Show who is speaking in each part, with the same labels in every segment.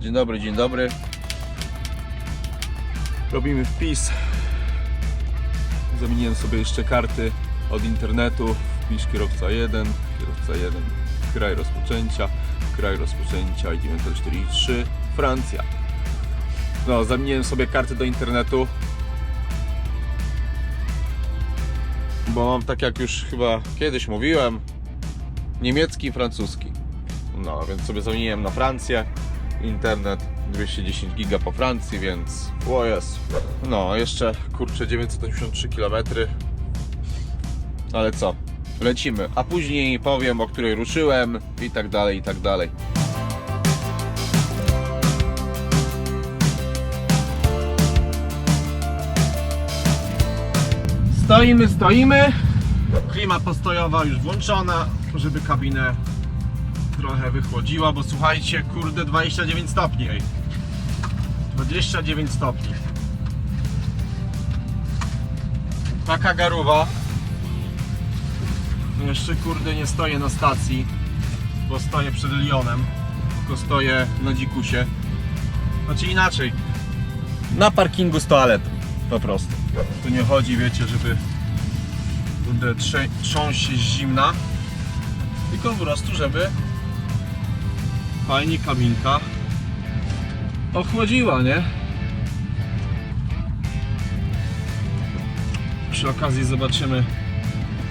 Speaker 1: Dzień dobry, dzień dobry. Robimy wpis. Zamieniłem sobie jeszcze karty od internetu. Wpisz kierowca 1, kierowca 1, kraj rozpoczęcia, kraj rozpoczęcia i 943, Francja. No, zamieniłem sobie karty do internetu. Bo mam tak jak już chyba kiedyś mówiłem, niemiecki i francuski. No, więc sobie zamieniłem na Francję. Internet 210 giga po Francji, więc o jest. No, jeszcze kurczę 983 km. Ale co? Lecimy, a później powiem o której ruszyłem i tak dalej, i tak dalej. Stoimy, stoimy. Klima postojowa już włączona, żeby kabinę trochę wychłodziła, bo słuchajcie, kurde 29 stopni. Ej. 29 stopni. Taka garuwa. Jeszcze kurde nie stoję na stacji, bo stoję przed Lyonem, tylko stoję na dzikusie. Znaczy inaczej, na parkingu z toaletą, po prostu. Tu nie chodzi, wiecie, żeby kurde, trząść się zimna, tylko po prostu, żeby fajnie kabinka ochłodziła, nie? Przy okazji zobaczymy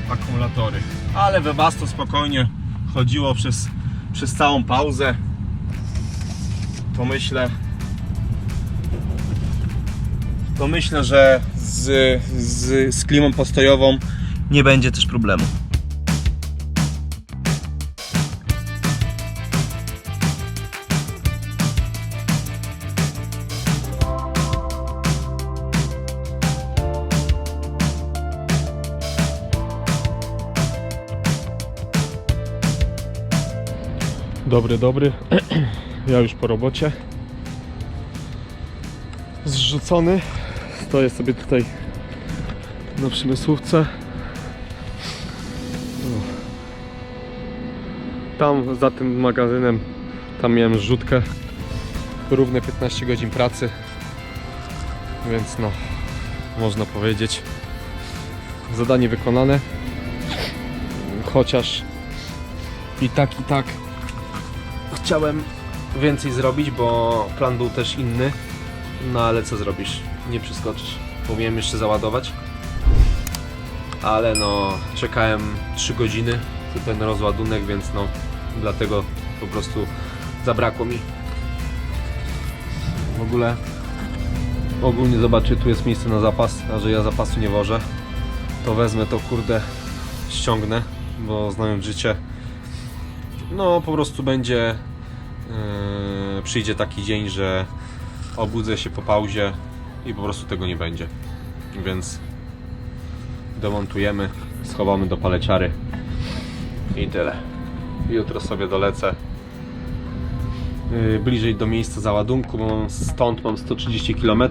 Speaker 1: akumulatory. Ale we was to spokojnie chodziło przez, przez całą pauzę. To myślę, to myślę, że z, z, z klimą postojową nie będzie też problemu.
Speaker 2: Dobry, dobry. Ja już po robocie. Zrzucony. Stoję sobie tutaj na przemysłówce. Tam za tym magazynem, tam miałem zrzutkę. Równe 15 godzin pracy. Więc no, można powiedzieć, zadanie wykonane. Chociaż i tak, i tak chciałem więcej zrobić, bo plan był też inny. No ale co zrobisz? Nie przeskoczysz. Powinienem jeszcze załadować. Ale no, czekałem 3 godziny na ten rozładunek, więc no, dlatego po prostu zabrakło mi. W ogóle ogólnie zobaczcie, tu jest miejsce na zapas, a że ja zapasu nie wożę, to wezmę to kurde, ściągnę, bo znając życie, no po prostu będzie yy, przyjdzie taki dzień, że obudzę się po pauzie i po prostu tego nie będzie. Więc demontujemy, schowamy do paleciary i tyle. Jutro sobie dolecę yy, bliżej do miejsca załadunku, bo mam- stąd mam 130 km.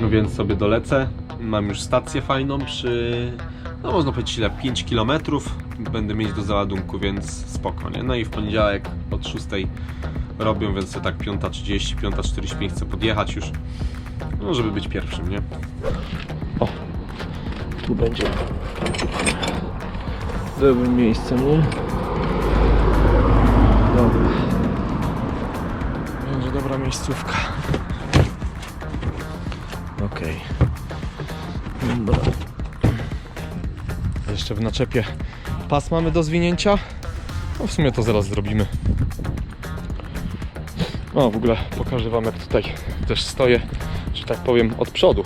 Speaker 2: No więc sobie dolecę. Mam już stację fajną przy, no można powiedzieć ile, 5 km będę mieć do załadunku, więc spokojnie. No i w poniedziałek od 6 robią, więc tak 5.30, 5.45 chcę podjechać już, no żeby być pierwszym, nie? O, tu będzie dobre miejsce, nie? Dobra. Będzie dobra miejscówka. Okej. Dobra. Jeszcze w naczepie pas mamy do zwinięcia. No w sumie to zaraz zrobimy. O, w ogóle pokażę Wam jak tutaj też stoję, że tak powiem, od przodu.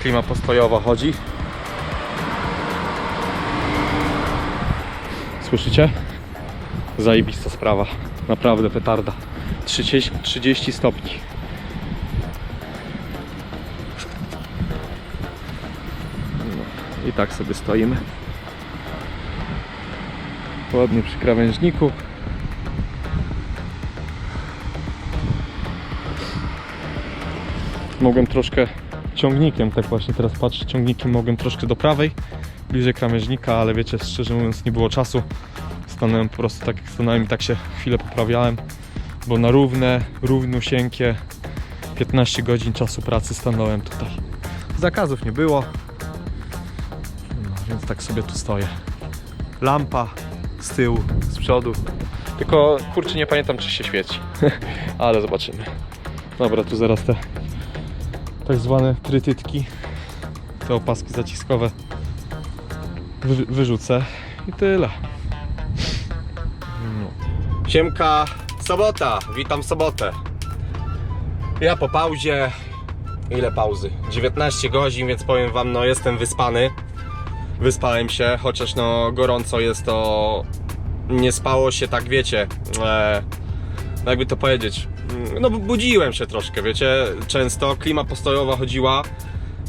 Speaker 2: Klima postojowa chodzi. Słyszycie? Zajebista sprawa. Naprawdę petarda. 30, 30 stopni. I tak sobie stoimy. Ładnie przy krawężniku. Mogłem troszkę ciągnikiem, tak właśnie teraz patrzę, ciągnikiem mogłem troszkę do prawej, bliżej krawężnika, ale wiecie, szczerze mówiąc nie było czasu.
Speaker 3: Stanąłem po prostu tak jak stanąłem i tak się chwilę poprawiałem, bo na równe, równusieńkie 15 godzin czasu pracy stanąłem tutaj. Zakazów nie było, więc tak sobie tu stoję. Lampa z tyłu, z przodu. Tylko kurczę nie pamiętam czy się świeci, ale zobaczymy. Dobra, tu zaraz te tak zwane trytytki, te opaski zaciskowe wy, wyrzucę i tyle. No.
Speaker 2: Siemka, sobota, witam sobotę. Ja po pauzie, ile pauzy? 19 godzin, więc powiem wam, no jestem wyspany. Wyspałem się, chociaż no gorąco jest to, nie spało się tak, wiecie, e, no jakby to powiedzieć, no budziłem się troszkę, wiecie, często, klima postojowa chodziła,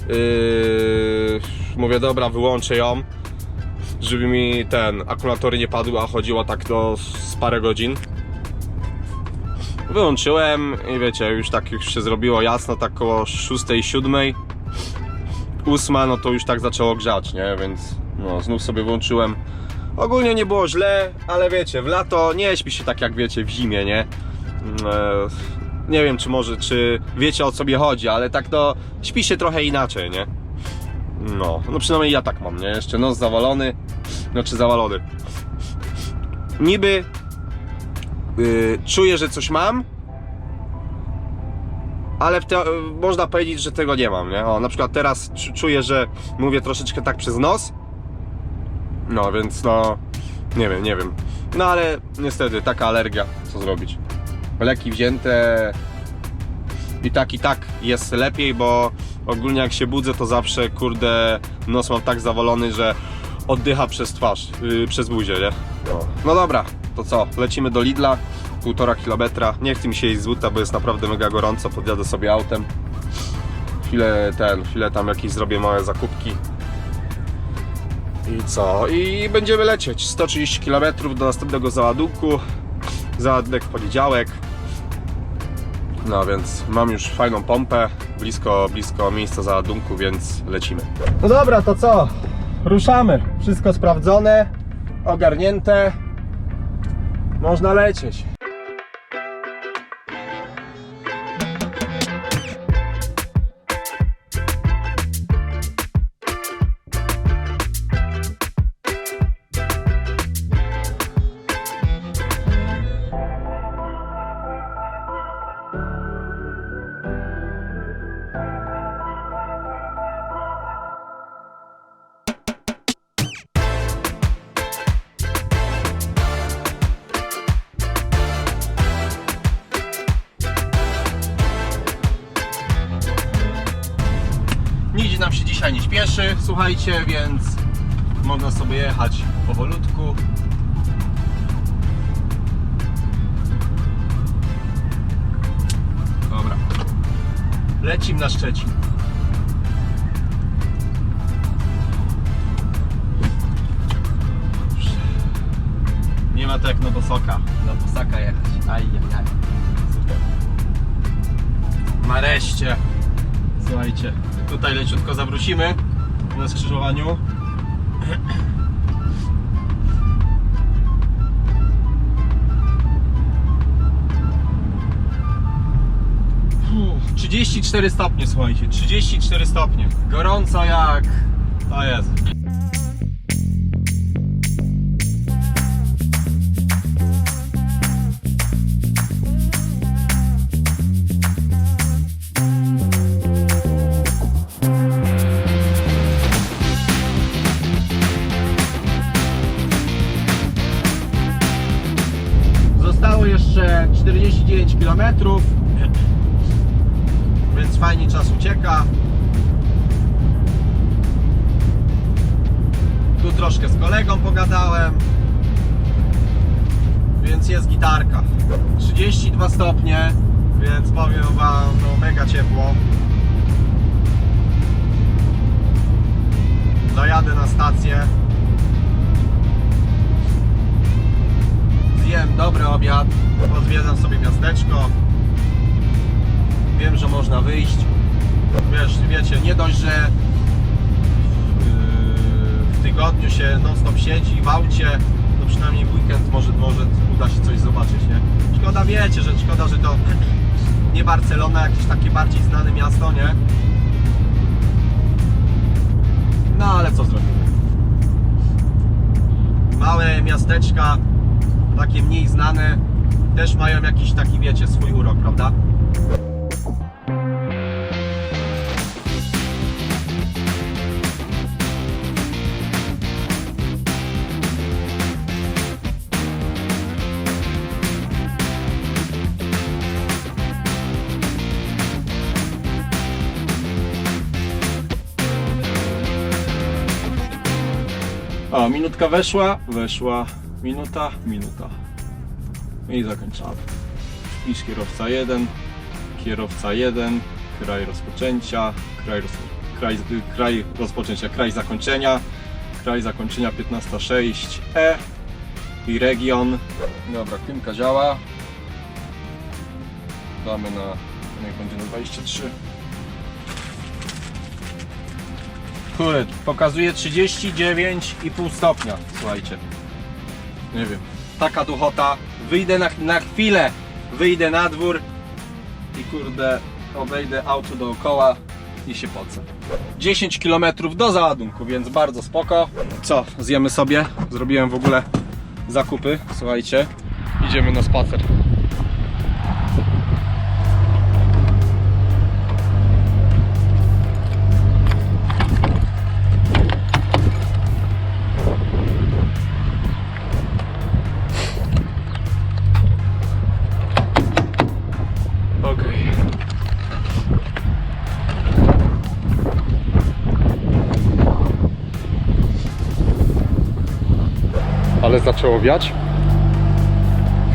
Speaker 2: yy, mówię dobra, wyłączę ją, żeby mi ten akumulatory nie padły, a chodziło tak do z parę godzin. Wyłączyłem i wiecie, już tak już się zrobiło jasno, tak koło 6, 7, 8, no to już tak zaczęło grzać, nie? Więc no, znów sobie włączyłem. Ogólnie nie było źle, ale wiecie, w lato nie śpi się tak jak wiecie w zimie, nie? Mm, e, nie wiem czy może, czy wiecie o co mi chodzi, ale tak to śpi się trochę inaczej, nie? No, no przynajmniej ja tak mam, nie? Jeszcze nos zawalony, znaczy zawalony. Niby yy, czuję, że coś mam, ale te, można powiedzieć, że tego nie mam, nie? O, na przykład teraz czu- czuję, że mówię troszeczkę tak przez nos. No, więc no, nie wiem, nie wiem. No ale niestety, taka alergia, co zrobić? Leki wzięte i tak i tak jest lepiej, bo ogólnie jak się budzę, to zawsze kurde nos mam tak zawalony, że oddycha przez twarz, yy, przez buzię, nie? No. no dobra, to co? Lecimy do Lidla, półtora kilometra. Nie chcę mi się iść z buta, bo jest naprawdę mega gorąco. Podjadę sobie autem. Chwilę ten, chwilę tam jakieś zrobię małe zakupki. I co? I będziemy lecieć 130 km do następnego załadunku. Załadunek w poniedziałek. No więc mam już fajną pompę, blisko, blisko miejsca załadunku, więc lecimy. No dobra, to co? Ruszamy. Wszystko sprawdzone, ogarnięte. Można lecieć. Nie ma to jak na Bosoka. Na Bosaka jechać. Ajajaj. Super. Nareszcie. Słuchajcie, tutaj leciutko zawrócimy na skrzyżowaniu. Uff, 34 stopnie, słuchajcie, 34 stopnie. Gorąco jak... To jest. Zostało jeszcze 49 km, więc fajnie czas ucieka. Tu troszkę z kolegą pogadałem, więc jest gitarka. 32 stopnie, więc powiem Wam, no mega ciepło. Dojadę na stację. Zjem dobry obiad, pozwiedzam sobie miasteczko. Wiem, że można wyjść. Wiesz, wiecie, nie dość, że yy, w tygodniu się non stop siedzi w aucie, to przynajmniej w weekend
Speaker 1: wiecie, że szkoda, że to nie Barcelona, jakieś takie bardziej znane miasto, nie? No ale co zrobimy? Małe miasteczka, takie mniej znane, też mają jakiś taki, wiecie, swój urok, prawda? O, minutka weszła, weszła, minuta, minuta. I zakończamy. Iż kierowca 1, kierowca 1, kraj rozpoczęcia, kraj, roz, kraj, kraj rozpoczęcia, kraj zakończenia, kraj zakończenia 15.6 E i region. Dobra, klimka działa. Damy na, niech będzie na 23. Kurde, pokazuje 39,5 stopnia, słuchajcie. Nie wiem. Taka duchota. Wyjdę na, na chwilę, wyjdę na dwór i kurde, obejdę auto dookoła i się pocę. 10 km do załadunku, więc bardzo spoko. Co, zjemy sobie? Zrobiłem w ogóle zakupy, słuchajcie.
Speaker 3: Idziemy na spacer. Ale zaczęło wiać.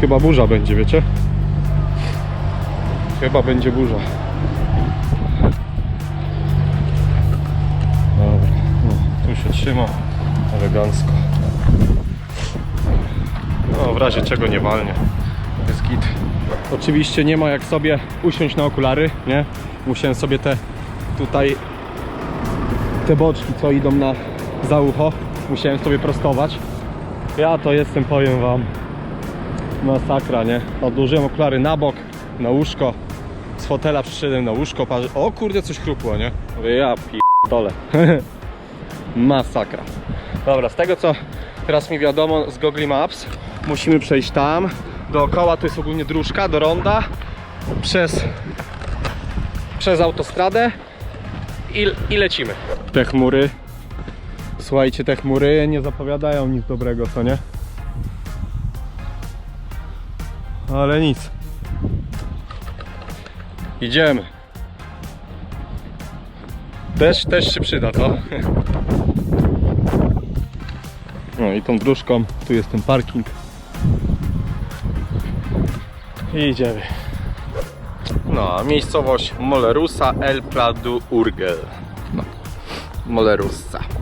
Speaker 3: Chyba burza będzie, wiecie? Chyba będzie burza. Dobra, no, tu się trzyma elegancko. No, w razie czego nie walnie. Jest git. Oczywiście nie ma jak sobie usiąść na okulary, nie? Musiałem sobie te tutaj te boczki, co idą na za ucho, musiałem sobie prostować. Ja to jestem, powiem wam, Masakra, nie? Odłożyłem okulary na bok, na łóżko. Z fotela przyszedłem na łóżko. O kurde, coś chrupło, nie? Mówię, ja dole. Masakra. Dobra, z tego co teraz mi wiadomo z Google Maps, musimy przejść tam. Dookoła to jest ogólnie dróżka do ronda. Przez, przez autostradę i, i lecimy. Te chmury. Słuchajcie, te chmury nie zapowiadają nic dobrego, co nie? Ale nic. Idziemy. Też, też się przyda to. No i tą dróżką, tu jest ten parking. I idziemy. No, miejscowość Molerusa El Prado Urgel. No, Molerusa.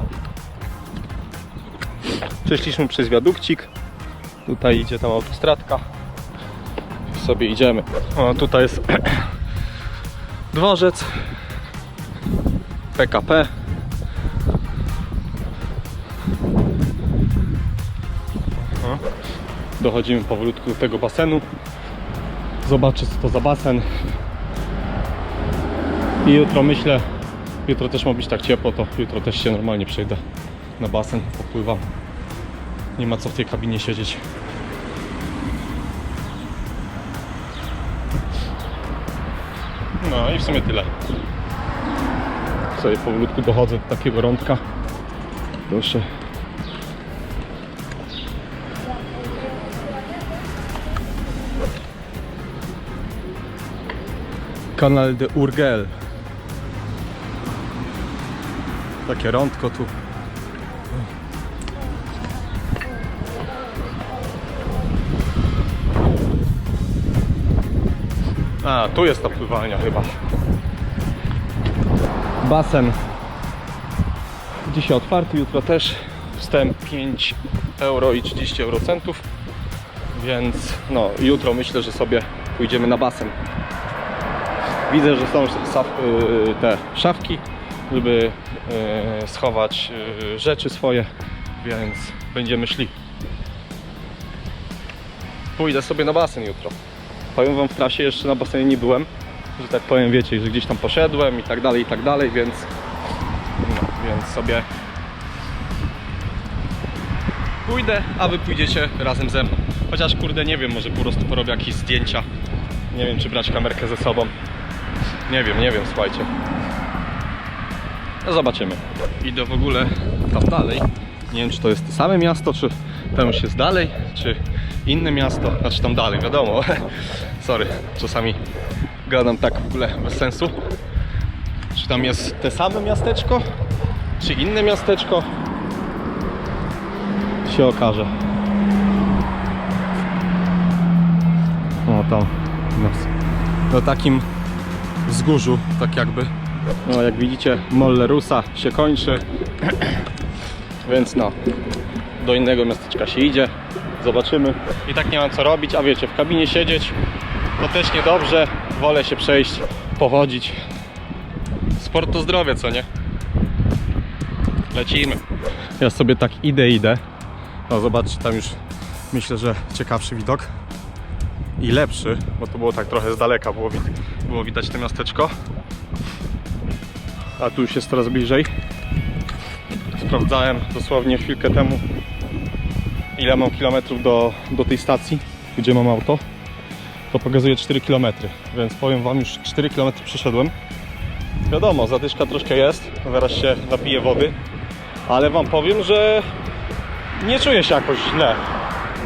Speaker 3: Przeszliśmy przez wiadukcik. Tutaj idzie tam autostradka sobie idziemy. O, tutaj jest dworzec PKP. Dochodzimy powolutku do tego basenu. Zobaczę co to za basen. I jutro myślę, jutro też ma być tak ciepło, to jutro też się normalnie przejdę na basen, popływam. Nie ma co w tej kabinie siedzieć. No i w sumie tyle. Sobie powolutku dochodzę do takiego rądka. Proszę. Kanal de Urgel. Takie rądko tu. A, tu jest ta pływalnia chyba. Basen. Dzisiaj otwarty, jutro też. Wstęp 5 euro i 30 eurocentów. Więc no, jutro myślę, że sobie pójdziemy na basen. Widzę, że są saf- y, te szafki, żeby y, schować y, rzeczy swoje, więc będziemy szli. Pójdę sobie na basen jutro. Powiem wam w trasie jeszcze na basenie nie byłem, że tak powiem wiecie, że gdzieś tam poszedłem i tak dalej, i tak dalej, więc no, więc sobie pójdę, a wy pójdziecie razem ze mną. Chociaż kurde nie wiem, może po prostu porobię jakieś zdjęcia. Nie wiem czy brać kamerkę ze sobą. Nie wiem, nie wiem, słuchajcie. No zobaczymy. Idę w ogóle tam dalej. Nie wiem czy to jest to same miasto, czy tam już jest dalej, czy inne miasto, znaczy tam dalej, wiadomo. Sorry, czasami gadam tak w ogóle bez sensu. Czy tam jest te same miasteczko, czy inne miasteczko? Się okaże. O tam, na, na takim wzgórzu, tak jakby. No jak widzicie, Molle Rusa się kończy. Więc no, do innego miasteczka się idzie. Zobaczymy. I tak nie mam co robić, a wiecie, w kabinie siedzieć to też niedobrze. Wolę się przejść, pochodzić. Sport to zdrowie, co nie? Lecimy. Ja sobie tak idę, idę. No zobaczcie, tam już myślę, że ciekawszy widok. I lepszy, bo to było tak trochę z daleka, było, wid- było widać to miasteczko. A tu już jest coraz bliżej. Sprawdzałem dosłownie chwilkę temu, ile mam kilometrów do, do tej stacji, gdzie mam auto. To pokazuje 4 km, więc powiem Wam, już 4 km przeszedłem. Wiadomo, zadyszka troszkę jest, zaraz się napiję wody, ale Wam powiem, że nie czuję się jakoś źle.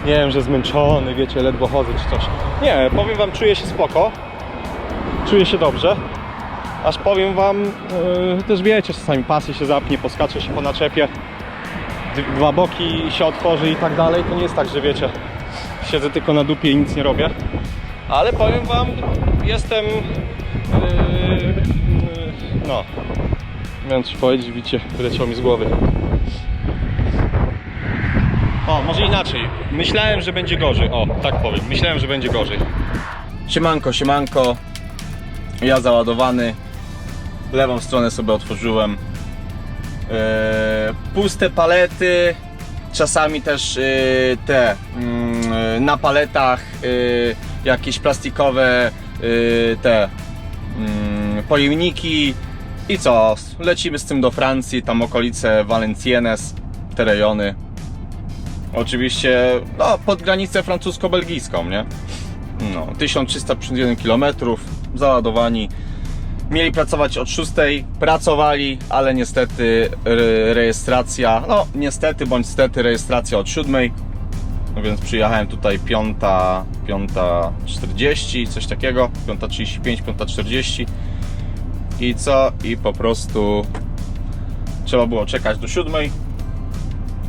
Speaker 3: Nie wiem, że zmęczony, wiecie, ledwo chodzę czy coś. Nie, powiem Wam, czuję się spoko, czuję się dobrze. Aż powiem Wam, yy, też wiecie, czasami pasy się zapnie, poskacze się po naczepie, dwa boki się otworzy i tak dalej. To nie jest tak, że wiecie, siedzę tylko na dupie i nic nie robię. Ale powiem Wam, jestem, yy, no, miałem coś powiedzieć, widzicie, wyleciało mi z głowy. O, może inaczej. Myślałem, że będzie gorzej. O, tak powiem. Myślałem, że będzie gorzej.
Speaker 1: Siemanko, siemanko. Ja załadowany. Lewą stronę sobie otworzyłem. Eee, puste palety. Czasami też e, te mm, e, na paletach e, jakieś plastikowe e, te mm, pojemniki. I co? Lecimy z tym do Francji, tam okolice Valenciennes, te rejony. Oczywiście no, pod granicę francusko-belgijską, nie? No, 1351 km, załadowani. Mieli pracować od 6, pracowali, ale niestety re- rejestracja, no niestety bądź stety rejestracja od 7. No więc przyjechałem tutaj 5, 5.40, coś takiego, 5.35, 5.40 i co? I po prostu trzeba było czekać do 7.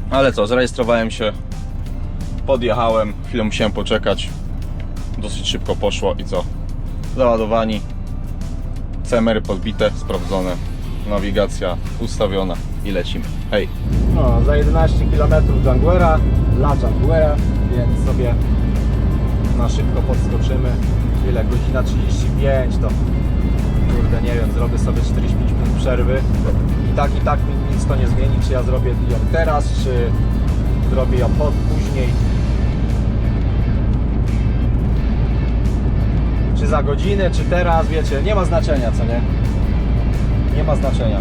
Speaker 1: Ale co, zarejestrowałem się, podjechałem, chwilę musiałem poczekać, dosyć szybko poszło i co? Załadowani, CMR podbite, sprawdzone, nawigacja ustawiona i lecimy. Hej!
Speaker 4: No, za 11 km Junglera, dla Junglera, więc sobie na szybko podskoczymy. Ile? Godzina 35 to kurde nie wiem, zrobię sobie 45 minut przerwy. I tak i tak nic to nie zmieni, czy ja zrobię ją teraz, czy zrobię ją pod, później. Za godzinę, czy teraz, wiecie, nie ma znaczenia, co nie? Nie ma znaczenia.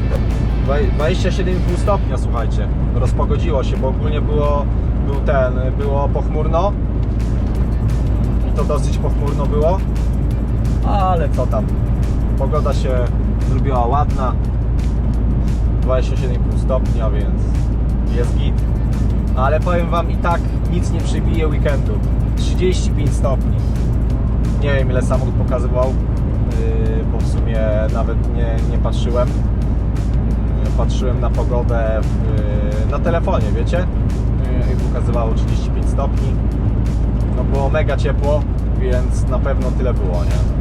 Speaker 4: Dwa- 27,5 stopnia, słuchajcie. Rozpogodziło się, bo ogólnie było, był ten, było pochmurno. I to dosyć pochmurno było. Ale co tam? Pogoda się zrobiła ładna. 27,5 stopnia, więc jest git. Ale powiem Wam i tak nic nie przybije weekendu. 35 stopni. Nie wiem ile samochód pokazywał, yy, bo w sumie nawet nie, nie patrzyłem. Yy, Patrzyłem na pogodę w, na telefonie, wiecie? Yy, I pokazywało 35 stopni. No było mega ciepło, więc na pewno tyle było, nie?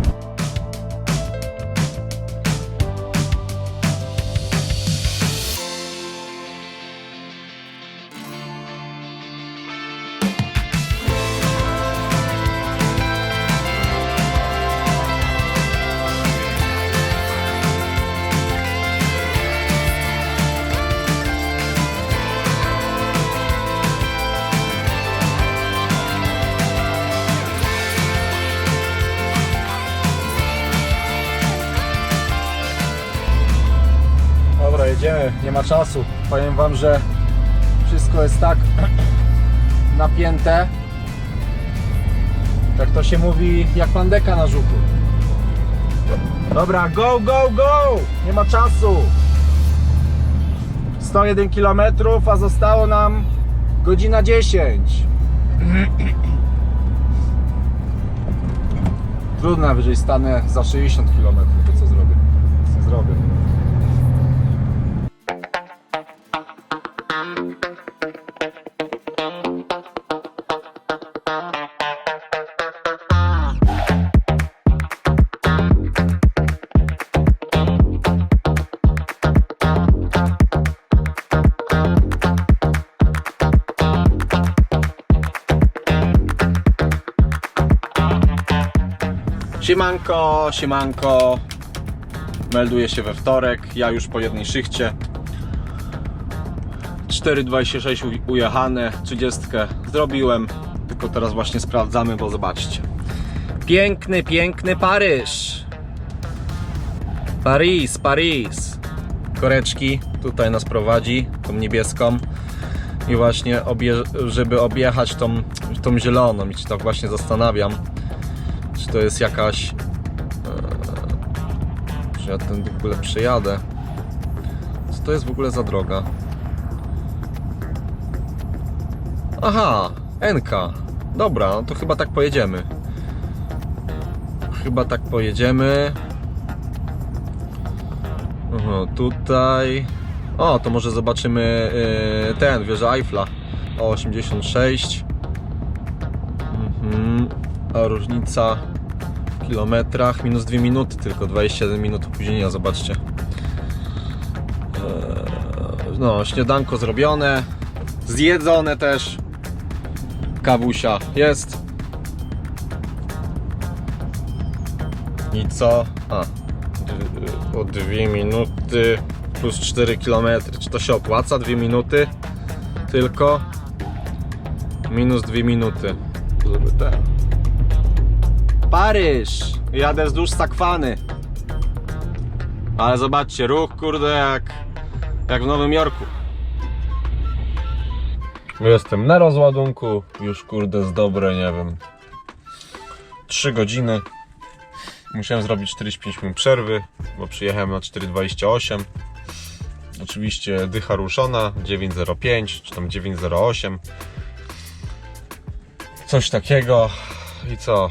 Speaker 4: Ma czasu. Powiem Wam, że wszystko jest tak napięte, jak to się mówi, jak pandeka na żuku. Dobra, go, go, go! Nie ma czasu. 101 km, a zostało nam godzina 10. Trudno, najwyżej stanę za 60 km, to co zrobię? Nie zrobię.
Speaker 1: Siemanko, siemanko. Melduję się we wtorek, ja już po jednej szychcie. 4,26 u- ujechane, 30 zrobiłem, tylko teraz właśnie sprawdzamy, bo zobaczcie. Piękny, piękny Paryż. Paris, Paris. Koreczki tutaj nas prowadzi, tą niebieską. I właśnie, żeby objechać tą, tą zieloną, i się tak właśnie zastanawiam, czy to jest jakaś. E, czy ja ten w ogóle przejadę? Co to jest w ogóle za droga? Aha, NK. Dobra, no to chyba tak pojedziemy. Chyba tak pojedziemy. Aha, tutaj. O, to może zobaczymy yy, ten, wieżę Eiffla. O 86. Mhm. A różnica kilometrach minus 2 minuty, tylko 27 minut opóźnienia, zobaczcie. Eee, No, śniadanko zrobione, zjedzone też. Kawusia jest. I co? A, o 2 minuty plus 4 km. Czy to się opłaca? 2 minuty tylko? Minus 2 minuty. Żeby ten. Paryż! Jadę wzdłuż Sakwany. Ale zobaczcie, ruch kurde jak, jak w Nowym Jorku. Jestem na rozładunku, już kurde z dobre, nie wiem, 3 godziny. Musiałem zrobić 45 minut przerwy, bo przyjechałem na 4,28. Oczywiście dycha ruszona, 9,05 czy tam 9,08. Coś takiego. I co?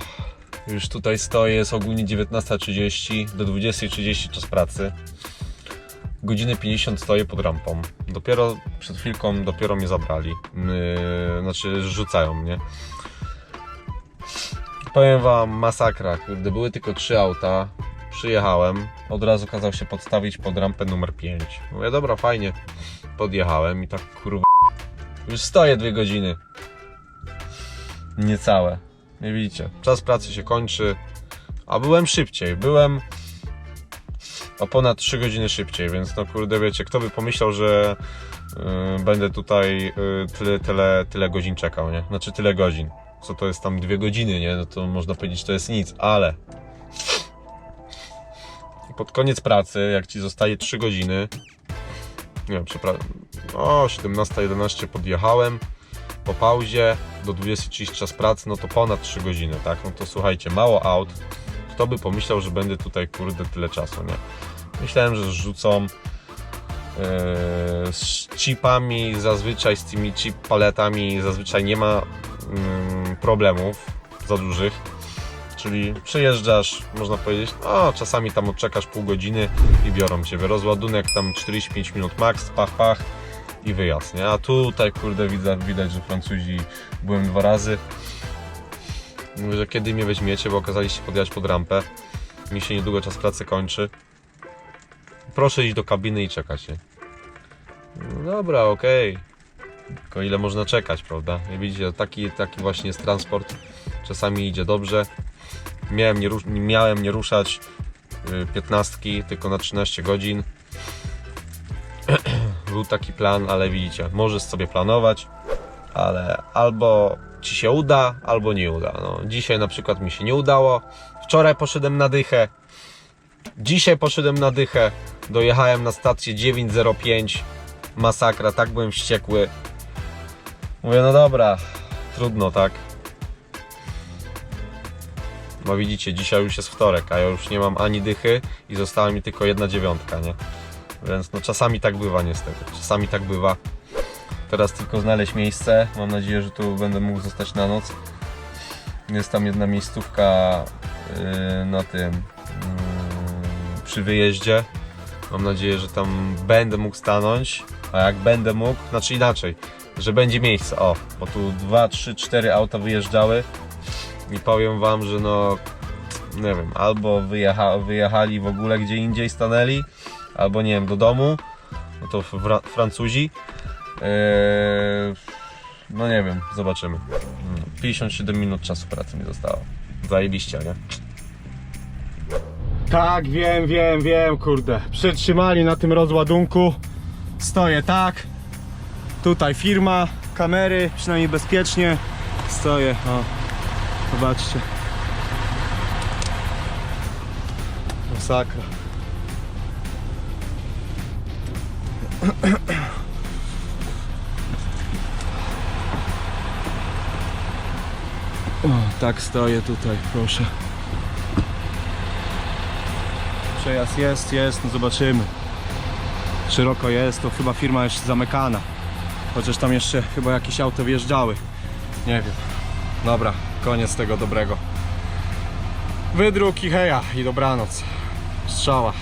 Speaker 1: Już tutaj stoję, jest ogólnie 19.30 do 20.30 czas pracy. Godzinę 50 stoję pod rampą. Dopiero przed chwilką dopiero mnie zabrali. Yy, znaczy rzucają mnie. Powiem wam, masakra. Kurde, były tylko trzy auta. Przyjechałem. Od razu kazał się podstawić pod rampę numer 5. Mówię, dobra, fajnie. Podjechałem i tak kurwa. Już stoję dwie godziny. Niecałe. Nie widzicie. Czas pracy się kończy. A byłem szybciej. Byłem o ponad 3 godziny szybciej, więc no kurde wiecie, kto by pomyślał, że yy, będę tutaj yy, tyle, tyle, tyle godzin czekał, nie? Znaczy tyle godzin. Co to jest tam dwie godziny, nie? No to można powiedzieć, to jest nic, ale pod koniec pracy, jak ci zostaje 3 godziny, nie wiem, przepraszam, o 17.11 podjechałem, po pauzie do 20.30 czas pracy, no to ponad 3 godziny, tak? No to słuchajcie, mało aut. Kto by pomyślał, że będę tutaj, kurde, tyle czasu, nie? Myślałem, że zrzucą yy, z chipami, zazwyczaj z tymi chip paletami zazwyczaj nie ma yy, problemów za dużych. Czyli przyjeżdżasz, można powiedzieć, no czasami tam odczekasz pół godziny i biorą Cię. Rozładunek tam 45 minut max, pach, pach i wyjazd, nie? A tutaj, kurde, widać, widać, że Francuzi byłem dwa razy. Mówię, że kiedy mnie weźmiecie, bo okazaliście podjechać pod rampę. Mi się niedługo czas pracy kończy. Proszę iść do kabiny i czekać, nie? No dobra, okej. Tylko ile można czekać, prawda? Nie widzicie, taki, taki właśnie jest transport. Czasami idzie dobrze. Miałem nie, miałem nie ruszać y, 15, tylko na 13 godzin. Był taki plan, ale widzicie, możesz sobie planować, ale albo ci się uda, albo nie uda. No, dzisiaj na przykład mi się nie udało. Wczoraj poszedłem na dychę.
Speaker 2: Dzisiaj poszedłem na dychę, dojechałem na stację 905, masakra, tak byłem wściekły. Mówię, no dobra, trudno, tak? Bo widzicie, dzisiaj już jest wtorek, a ja już nie mam ani dychy i została mi tylko jedna dziewiątka, nie? Więc no czasami tak bywa niestety, czasami tak bywa. Teraz tylko znaleźć miejsce, mam nadzieję, że tu będę mógł zostać na noc. Jest tam jedna miejscówka yy, na tym, yy, przy wyjeździe. Mam nadzieję, że tam będę mógł stanąć, a jak będę mógł, znaczy inaczej, że będzie miejsce, o, bo tu 2, 3, 4 auta wyjeżdżały i powiem wam, że no nie wiem, albo wyjecha, wyjechali w ogóle gdzie indziej stanęli, albo nie wiem, do domu, no to Fra Francuzi. Eee, no nie wiem, zobaczymy. Mm, 57 minut czasu pracy mi zostało. Zajebiście, nie?
Speaker 3: Tak, wiem, wiem, wiem, kurde. Przytrzymali na tym rozładunku. Stoję tak. Tutaj firma, kamery, przynajmniej bezpiecznie. Stoję, o. Zobaczcie. Masakra. O, tak stoję tutaj, proszę. Przejazd jest, jest, no zobaczymy. Szeroko jest, to chyba firma jest zamykana. Chociaż tam jeszcze chyba jakieś auto wjeżdżały. Nie wiem. Dobra, koniec tego dobrego. Wydruk i heja i dobranoc. Strzała.